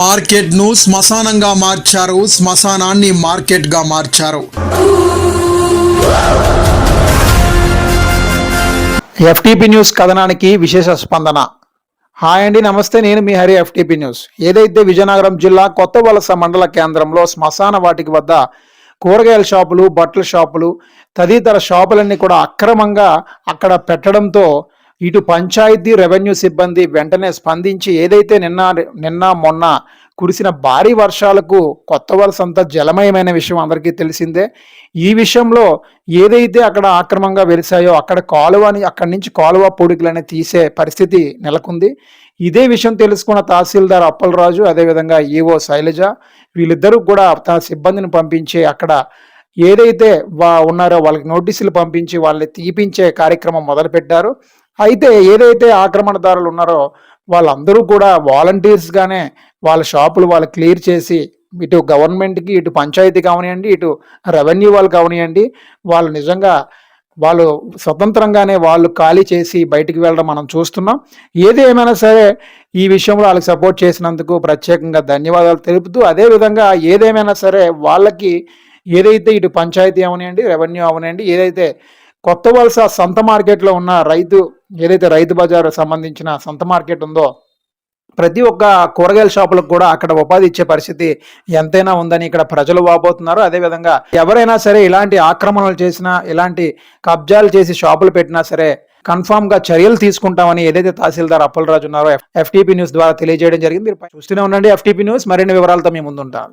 మార్కెట్ను శ్మశానంగా మార్చారు. శ్మశానాన్ని మార్కెట్గా మార్చారు. ఎఫ్టీపీ న్యూస్ కథనానికి విశేష స్పందన. హాయ్ అండి నమస్తే నేను మీ హరి ఎఫ్టీపీ న్యూస్. ఏదైతే విజయనగరం జిల్లా కొత్త వలస మండల కేంద్రంలో శ్మశాన వాటికి వద్ద కూరగాయల షాపులు బట్టల షాపులు తదితర షాపులన్నీ కూడా అక్రమంగా అక్కడ పెట్టడంతో ఇటు పంచాయతీ రెవెన్యూ సిబ్బంది వెంటనే స్పందించి ఏదైతే నిన్న నిన్న మొన్న కురిసిన భారీ వర్షాలకు కొత్త వలస అంతా జలమయమైన విషయం అందరికీ తెలిసిందే. ఈ విషయంలో ఏదైతే అక్కడ ఆక్రమంగా వెలిసాయో అక్కడ కాలువని అక్కడి నుంచి కాలువ పొడికలని తీసే పరిస్థితి నెలకొంది. ఇదే విషయం తెలుసుకున్న తహసీల్దార్ అప్పలరాజు అదేవిధంగా ఈఓ శైలజ వీళ్ళిద్దరూ కూడా తన సిబ్బందిని పంపించి అక్కడ ఏదైతే వా ఉన్నారో వాళ్ళకి నోటీసులు పంపించి వాళ్ళని తీపించే కార్యక్రమం మొదలుపెట్టారు. అయితే ఏదైతే ఆక్రమణదారులు ఉన్నారో వాళ్ళందరూ కూడా వాలంటీర్స్గానే వాళ్ళ షాపులు వాళ్ళు క్లియర్ చేసి ఇటు గవర్నమెంట్కి ఇటు పంచాయతీ కావనియండి ఇటు రెవెన్యూ వాళ్ళు కావనియండి వాళ్ళు నిజంగా వాళ్ళు స్వతంత్రంగానే వాళ్ళు ఖాళీ చేసి బయటికి వెళ్ళడం మనం చూస్తున్నాం. ఏది ఏమైనా సరే ఈ విషయంలో వాళ్ళకి సపోర్ట్ చేసినందుకు ప్రత్యేకంగా ధన్యవాదాలు తెలుపుతూ అదేవిధంగా ఏదేమైనా సరే వాళ్ళకి ఏదైతే ఇటు పంచాయతీ అవనియండి రెవెన్యూ అవనియండి ఏదైతే కొత్త వలస సంత మార్కెట్లో ఉన్న రైతు ఏదైతే రైతు బజార్ సంబంధించిన సంత మార్కెట్ ఉందో ప్రతి ఒక్క కూరగాయల షాపులకు కూడా అక్కడ ఉపాధి ఇచ్చే పరిస్థితి ఎంతైనా ఉందని ఇక్కడ ప్రజలు వాపోతున్నారు. అదేవిధంగా ఎవరైనా సరే ఇలాంటి ఆక్రమణలు చేసినా ఇలాంటి కబ్జాలు చేసి షాపులు పెట్టినా సరే కన్ఫామ్గా చర్యలు తీసుకుంటామని ఏదైతే తహసీల్దార్ అప్పలరాజు ఉన్నారో ఎఫ్టీపీ న్యూస్ ద్వారా తెలియజేయడం జరిగింది. చూస్తూనే ఉండండి ఎఫ్టీపీ న్యూస్ మరిన్ని వివరాలతో మీ ముందుంటాం.